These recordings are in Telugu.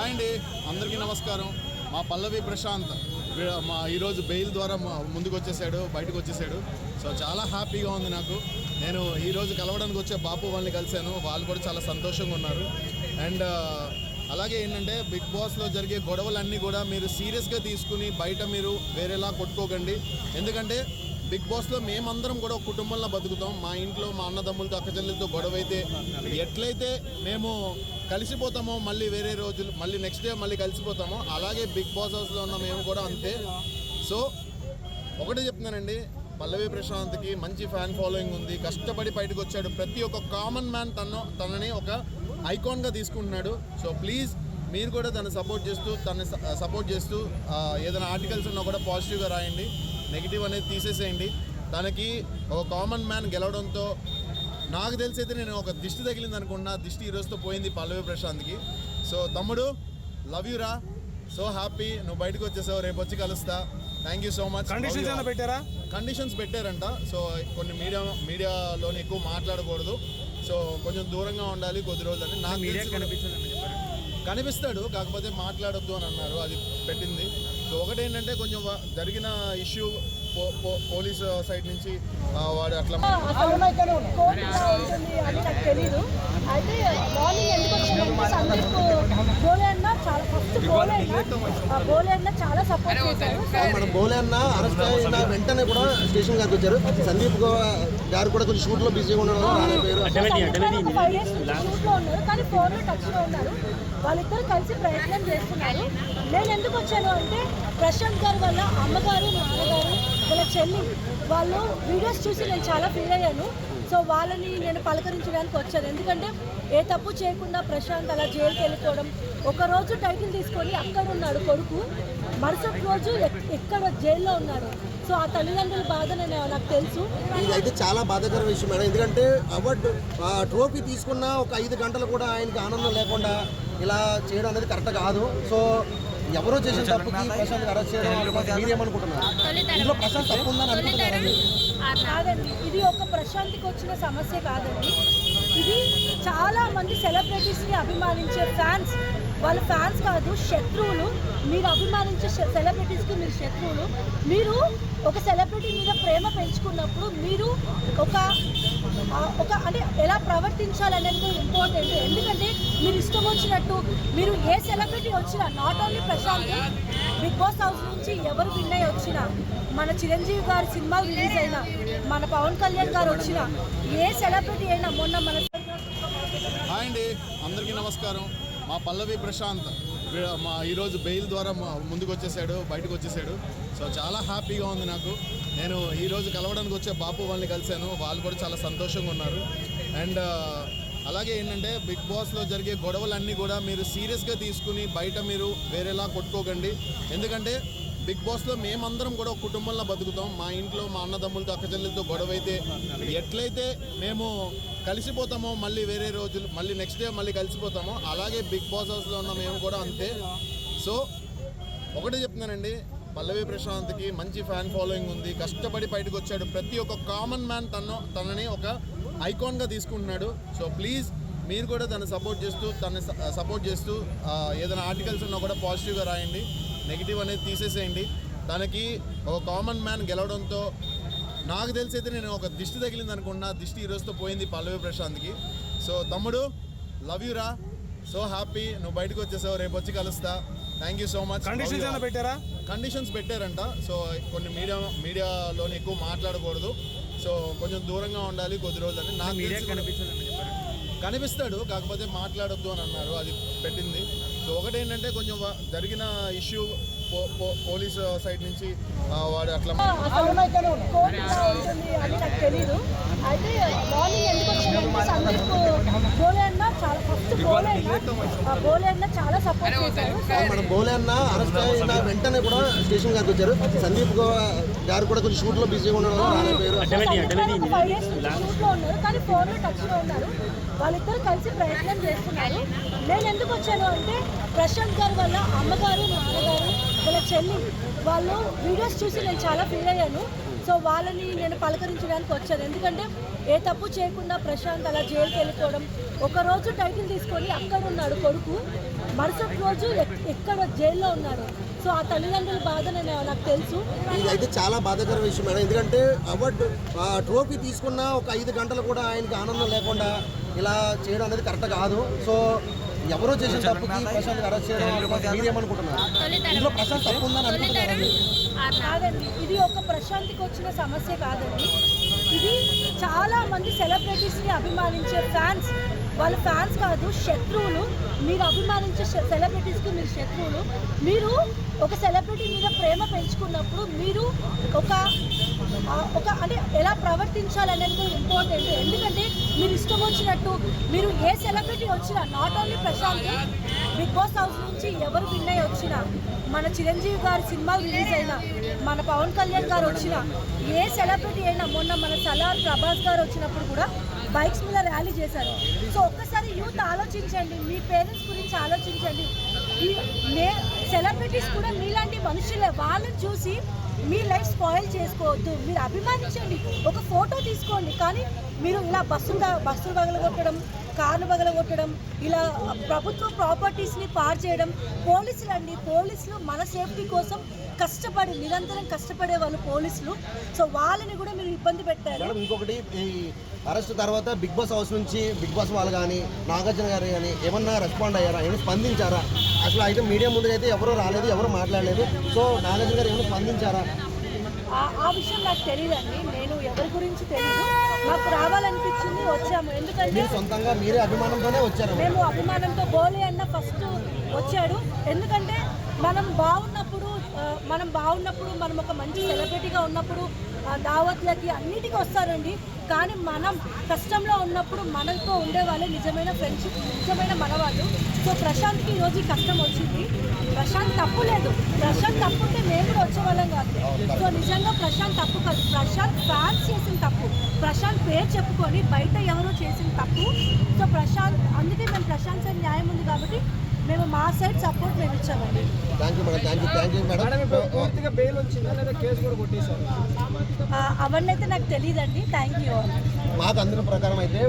హాయ్ అండి అందరికీ నమస్కారం. మా పల్లవి ప్రశాంత్ మా ఈరోజు బెయిల్ ద్వారా ముందుకు వచ్చేసాడు బయటకు వచ్చేసాడు సో చాలా హ్యాపీగా ఉంది నాకు. నేను ఈరోజు కలవడానికి వచ్చే బాపు వాళ్ళని కలిశాను. వాళ్ళు కూడా చాలా సంతోషంగా ఉన్నారు. అండ్ అలాగే ఏంటంటే బిగ్ బాస్లో జరిగే గొడవలన్నీ కూడా మీరు సీరియస్గా తీసుకుని బయట మీరు వేరేలా కొట్టుకోకండి. ఎందుకంటే బిగ్ బాస్లో మేమందరం కూడా ఒక కుటుంబంలో బతుకుతాం. మా ఇంట్లో మా అన్నదమ్ములతో అక్కచెల్లెలతో గొడవ అయితే ఎట్లయితే మేము కలిసిపోతామో మళ్ళీ వేరే రోజులు మళ్ళీ నెక్స్ట్ డే మళ్ళీ కలిసిపోతామో అలాగే బిగ్ బాస్ హౌస్లో ఉన్న మేము కూడా అంతే. సో ఒకటే చెప్తున్నానండి పల్లవి ప్రశాంత్కి మంచి ఫ్యాన్ ఫాలోయింగ్ ఉంది. కష్టపడి బయటకు వచ్చాడు ప్రతి ఒక్క కామన్ మ్యాన్ తన తనని ఒక ఐకాన్గా తీసుకుంటున్నాడు. సో ప్లీజ్ మీరు కూడా తను సపోర్ట్ చేస్తూ తనని సపోర్ట్ చేస్తూ ఏదైనా ఆర్టికల్స్ ఉన్నా కూడా పాజిటివ్గా రాయండి. నెగిటివ్ అనేది తీసేసేయండి. తనకి ఒక కామన్ మ్యాన్ గెలవడంతో నాకు తెలిసి అయితే నేను ఒక దిష్టి తగిలింది అనుకున్నా దిష్టి ఈ రోజుతో పోయింది పల్లవి ప్రశాంత్కి. సో తమ్ముడు లవ్ యూ రా. సో హ్యాపీ నువ్వు బయటకు వచ్చేసావు. రేపు వచ్చి కలుస్తా. Thank you so much conditions ఏమైనా పెట్టారా? కండిషన్స్ పెట్టారంట. సో కొన్ని మీడియా మీడియాలోని ఎక్కువ మాట్లాడకూడదు. సో కొంచెం దూరంగా ఉండాలి కొద్ది రోజులని. నాకు మీడియా కనిపిస్తాడు కాకపోతే మాట్లాడొద్దు అని అన్నారు అది పెట్టింది. సో ఒకటేంటంటే కొంచెం జరిగిన ఇష్యూ పోలీస్ సైడ్ నుంచి వాడు అట్లా తెలీదు. అయితే మార్నింగ్ ఎందుకు వచ్చిందంటే సందీప్ బోలే అన్న చాలా ఫస్ట్ బోలే అన్న ఆ బోలే అన్న చాలా సపోర్ట్ చేశారు. సో మన బోలే అన్న అరెస్ట్ అయిన వెంటనే కూడా స్టేషన్ గారికి వచ్చారు. సందీప్ గారు కూడా కొంచెం షూట్లో బిజీగా ఉండడం వల్ల రాలేకపోయారు. సందీప్ గారు ఒక ఫైవ్ డేస్ నుంచి షూట్లో ఉన్నారు కానీ ఫోన్లో టచ్లో ఉన్నారు. వాళ్ళిద్దరు కలిసి ప్రయత్నం చేస్తున్నారు. నేను ఎందుకు వచ్చాను అంటే ప్రశాంత్ గారు వల్ల అమ్మగారు నాన్నగారు వాళ్ళ చెల్లి వాళ్ళు వీడియోస్ చూసి నేను చాలా ఫీల్ అయ్యాను. సో వాళ్ళని నేను పలకరించడానికి వచ్చాను. ఎందుకంటే ఏ తప్పు చేయకుండా ప్రశాంత్ అలా జైలుకి వెళ్ళిపోవడం ఒక రోజు టైటిల్ తీసుకొని అక్కడ ఉన్నాడు కొడుకు. మరుసటి రోజు ఎక్- ఎక్కడ జైల్లో ఉన్నాడు. సో ఆ తల్లిదండ్రుల బాధ నేను నాకు తెలుసు. ఇదైతే చాలా బాధాకర విషయం మేడం. ఎందుకంటే అవార్డు ఆ ట్రోఫీ తీసుకున్న ఒక ఐదు గంటలు కూడా ఆయనకి ఆనందం లేకుండా ఇలా చేయడం అనేది కరెక్ట్ కాదు. సో ఎవరో చేసిన తప్పుకి ప్రశాంత్ అరెస్ట్ చేయడం మీరేమనుకుంటున్నారు ఇందులో ప్రశాంత్ తప్పు ఉందని అనుకుంటున్నారు కాదండి. ఇది ఒక ప్రశాంతికి వచ్చిన సమస్య కాదండి. ఇది చాలా మంది సెలబ్రిటీస్ని అభిమానించే ఫ్యాన్స్. వాళ్ళ ఫ్యాన్స్ కాదు శత్రువులు. మీరు అభిమానించే సెలబ్రిటీస్కి మీరు శత్రువులు. మీరు ఒక సెలబ్రిటీ మీద ప్రేమ పెంచుకున్నప్పుడు మీరు ఒక ఒక అంటే ఎలా ప్రవర్తించాలనేది ఇంపార్టెంట్ ఎందుకంటే మీరు ఇష్టం వచ్చినట్టు మీరు ఏ సెలబ్రిటీ వచ్చినా not only Prashant Bigg Boss house నుంచి ఎవరు విన్ అయ్యి వచ్చినా మన చిరంజీవి గారి సినిమా రిలీజ్ అయినా మన పవన్ కళ్యాణ్ గారు వచ్చినా ఏ సెలబ్రిటీ అయినా మొన్న మన హాయ్ అండి అందరికీ నమస్కారం. మా పల్లవి ప్రశాంత్. మా ఈరోజు బెయిల్ ద్వారా మా ముందుకు వచ్చేసాడు బయటకు వచ్చేసాడు. సో చాలా హ్యాపీగా ఉంది నాకు. నేను ఈరోజు కలవడానికి వచ్చే బాపు వాళ్ళని కలిశాను. వాళ్ళు కూడా చాలా సంతోషంగా ఉన్నారు. అండ్ అలాగే ఏంటంటే బిగ్ బాస్లో జరిగే గొడవలన్నీ కూడా మీరు సీరియస్గా తీసుకుని బయట మీరు వేరేలా కొట్టుకోకండి. ఎందుకంటే బిగ్ బాస్లో మేమందరం కూడా ఒక కుటుంబంలో బతుకుతాం. మా ఇంట్లో మా అన్నదమ్ములతో అక్కచెల్లెలతో గొడవ అయితే ఎట్లయితే మేము కలిసిపోతామో మళ్ళీ వేరే రోజులు మళ్ళీ నెక్స్ట్ డే మళ్ళీ కలిసిపోతామో అలాగే బిగ్ బాస్ హౌస్లో ఉన్న మేము కూడా అంతే. సో ఒకటే చెప్తున్నానండి పల్లవి ప్రశాంత్కి మంచి ఫ్యాన్ ఫాలోయింగ్ ఉంది. కష్టపడి బయటకు వచ్చాడు. ప్రతి ఒక్క కామన్ మ్యాన్ తను తనని ఒక ఐకాన్గా తీసుకుంటున్నాడు. సో ప్లీజ్ మీరు కూడా తను సపోర్ట్ చేస్తూ తనని సపోర్ట్ చేస్తూ ఏదైనా ఆర్టికల్స్ ఉన్నా కూడా పాజిటివ్గా రాయండి. నెగిటివ్ అనేది తీసేసేయండి. తనకి ఒక కామన్ మ్యాన్ గెలవడంతో నాకు తెలిసి అయితే నేను ఒక దిష్టి తగిలింది అనుకున్నా. దిష్టి ఈ రోజుతో పోయింది పల్లవి ప్రశాంత్కి. సో తమ్ముడు లవ్ యూ రా. సో హ్యాపీ నువ్వు బయటకు వచ్చేసావు. రేపు వచ్చి కలుస్తా. Thank you so much conditions పెట్టారా? కండిషన్స్ పెట్టారంట. సో కొన్ని మీడియా మీడియాలోని ఎక్కువ మాట్లాడకూడదు. సో కొంచెం దూరంగా ఉండాలి కొద్ది నాకు కూడా- కనిపించదని చెప్పారు. కనిపిస్తాడు. కాకపోతే మాట్లాడొద్దు అని అన్నారు. అది పెట్టింది. సో ఒకటేంటంటే కొంచెం జరిగిన ఇష్యూ పోలీస్ సైడ్ నుంచి వాడు అట్లా తెలీదు. అయితే మార్నింగ్ ఎందుకు వచ్చిందంటే సందీప్ బోలే అన్న చాలా ఫస్ట్ బోలే అన్న ఆ బోలే అన్న చాలా సపోర్ట్ చేశారు మన బోలే అన్న అరెస్ట్ అయిన వెంటనే కూడా స్టేషన్ గారికి వచ్చారు. సందీప్ గో- గారు కూడా కొంచెం షూట్లో బిజీగా ఉండడం వల్ల రాలేకపోయారు. సందీప్ గారు ఒక ఫైవ్ డేస్ నుంచి షూట్లో ఉన్నారు కానీ ఫోన్లో టచ్లో ఉన్నారు. వాళ్ళిద్దరు కలిసి ప్రయత్నం చేస్తున్నారు. నేను ఎందుకు వచ్చాను అంటే ప్రశాంత్ గారు వల్ల అమ్మగారు నాన్నగారు వాళ్ళ చెల్లి వాళ్ళు వీడియోస్ చూసి నేను చాలా ఫీల్ అయ్యాను. సో వాళ్ళని నేను పలకరించడానికి వచ్చాను. ఎందుకంటే ఏ తప్పు చేయకుండా ప్రశాంత్ అలా జైలుకి వెళ్ళిపోవడం ఒక రోజు టైటిల్ తీసుకొని అక్కడ ఉన్నాడు కొడుకు. మరుసటి రోజు ఎక్కడ జైల్లో ఉన్నాడు. సో ఆ తల్లిదండ్రుల బాధ నేను నాకు తెలుసు. ఇది అయితే చాలా బాధాకర విషయం మేడం. ఎందుకంటే అవార్డు ఆ ట్రోఫీ తీసుకున్న ఒక ఐదు గంటలు కూడా ఆయనకి ఆనందం లేకుండా ఇలా చేయడం అనేది కరెక్ట్ కాదు. సో ఎవరో చేసిన తప్పుకి ప్రశాంత్ అరెస్ట్ చేయడం మీరేమనుకుంటున్నారు ఇందులో ప్రశాంత్ తప్పు ఉందని అనుకుంటున్నారండి కాదండి. ఇది ఒక ప్రశాంతికి వచ్చిన సమస్య కాదండి. ఇది చాలా మంది సెలబ్రిటీస్ని అభిమానించే ఫ్యాన్స్. వాళ్ళ ఫ్యాన్స్ కాదు శత్రువులు. మీరు అభిమానించే సెలబ్రిటీస్కి మీరు శత్రువులు. మీరు ఒక సెలబ్రిటీ మీద ప్రేమ పెంచుకున్నప్పుడు మీరు ఒక ఒక అంటే ఎలా ప్రవర్తించాలనేది ఇంపార్టెంట్. ఎందుకంటే మీరు ఇష్టం వచ్చినట్టు మీరు ఏ సెలబ్రిటీ వచ్చినా not only Prashant Bigg Boss house నుంచి ఎవరు విన్ అయ్యి వచ్చినా మన చిరంజీవి గారి సినిమాలు రిలీజ్ అయినా మన పవన్ కళ్యాణ్ గారు వచ్చినా ఏ సెలబ్రిటీ అయినా మొన్న మన సలార్ ప్రభాస్ గారు వచ్చినప్పుడు కూడా బైక్స్ మీద ర్యాలీ చేశారు. సో ఒక్కసారి యూత్ ఆలోచించండి మీ పేరెంట్స్ గురించి ఆలోచించండి. ఈ మే సెలబ్రిటీస్ కూడా మీలాంటి మనుషులే వాళ్ళని చూసి మీ లైఫ్ స్పాయిల్ చేసుకోవద్దు. మీరు అభిమానించండి. ఒక ఫోటో తీసుకోండి. కానీ మీరు ఇలా బస్సులు బస్సులు పగలగొట్టడం కార్లు పగలగొట్టడం ఇలా ప్రభుత్వ ప్రాపర్టీస్ని పాడు చేయడం పోలీసులు అండి పోలీసులు మన సేఫ్టీ కోసం కష్టపడి నిరంతరం కష్టపడే వాళ్ళు పోలీసులు. సో వాళ్ళని కూడా మీరు ఇబ్బంది పెట్టారు మేడం ఇంకొకటి ఈ అరెస్ట్ తర్వాత బిగ్ బాస్ హౌస్ నుంచి బిగ్ బాస్ వాళ్ళు కానీ నాగార్జున గారు కానీ ఏమన్నా రెస్పాండ్ అయ్యారా? ఏమైనా స్పందించారా? అసలు అయితే మీడియా ముందుకు అయితే ఎవరు రాలేదు ఎవరు మాట్లాడలేదు. సో నాగార్జున గారు ఏమైనా స్పందించారా? ఆ- విషయం నాకు తెలియదండి. నేను ఎవరి గురించి తెలియదు. నాకు రావాలనిపించింది వచ్చాము. ఎందుకంటే సొంతంగా మీరే అభిమానంతోనే వచ్చారు. మేము అభిమానంతో బోలే అన్న ఫస్ట్ వచ్చాడు. ఎందుకంటే మనం బాగున్నప్పుడు మనం బాగున్నప్పుడు మనం ఒక మంచి సెలబ్రిటీగా ఉన్నప్పుడు దావత్లకి అన్నిటికీ వస్తారండి. కానీ మనం కష్టంలో ఉన్నప్పుడు మనతో ఉండేవాళ్ళు నిజమైన ఫ్రెండ్షిప్ నిజమైన మనవాళ్ళు. సో ప్రశాంత్కి ఈరోజు ఈ కష్టం వచ్చింది. ప్రశాంత్ తప్పు లేదు. ప్రశాంత్ తప్పు ఉంటే మేము కూడా వచ్చేవాళ్ళం కాదు. సో నిజంగా ప్రశాంత్ తప్పు కాదు. ప్రశాంత్ ఫ్యాన్స్ చేసిన తప్పు. ప్రశాంత్ పేరు చెప్పుకొని బయట ఎవరో చేసిన తప్పు. సో ప్రశాంత్ అందుకే మేము ప్రశాంత్ న్యాయం ఉంది కాబట్టి మేము మా సైడ్ సపోర్ట్ మేము ఇచ్చామండి. Thank you madam thank you thank you madam పూర్తిగా బెయిల్ వచ్చిందా లేదా కేసు కూడా కొట్టేశారు? ఆ, అవన్నీ అయితే నాకు తెలియదండి థ్యాంక్ యూ మాకు అందిన ప్రకారం అయితే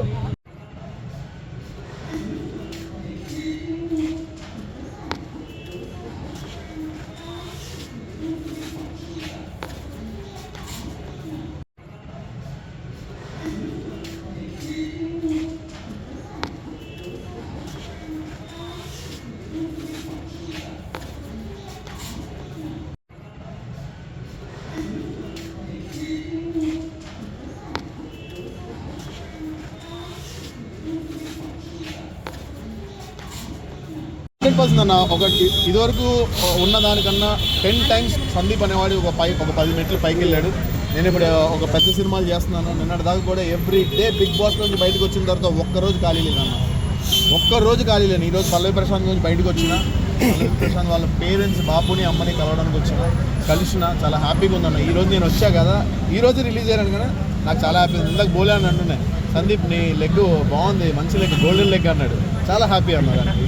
హండ్రెడ్ పర్సెంట్ అన్న ఒకటి ఇదివరకు ఉన్న దానికన్నా టెన్ టైమ్స్ సందీప్ అనేవాడు ఒక పై ఒక పది మెట్లు పైకి వెళ్ళాడు నేను ఇప్పుడు ఒక పెద్ద సినిమాలు చేస్తున్నాను. నిన్నటి దాకా కూడా ఎవ్రీ డే బిగ్ బాస్ నుంచి బయటకు వచ్చిన తర్వాత ఒక్కరోజు ఖాళీ లేదన్న ఒక్క రోజు ఖాళీ లేను ఈరోజు పల్లవి ప్రశాంత్ నుంచి బయటకు వచ్చిన. పల్లవి ప్రశాంత్ వాళ్ళ పేరెంట్స్ బాబుని అమ్మని కలవడానికి వచ్చిన. కలిసిన. చాలా హ్యాపీగా ఉందన్న. ఈరోజు నేను వచ్చా కదా. ఈరోజు రిలీజ్ అయ్యాను కదా. నాకు చాలా హ్యాపీ ఉంది. ఇందాక బోలే అని అంటున్నాయి. సందీప్ నీ లెగ్ బాగుంది. మంచి లెగ్ గోల్డెన్ లెగ్ అన్నాడు. చాలా హ్యాపీ అన్న దానికి.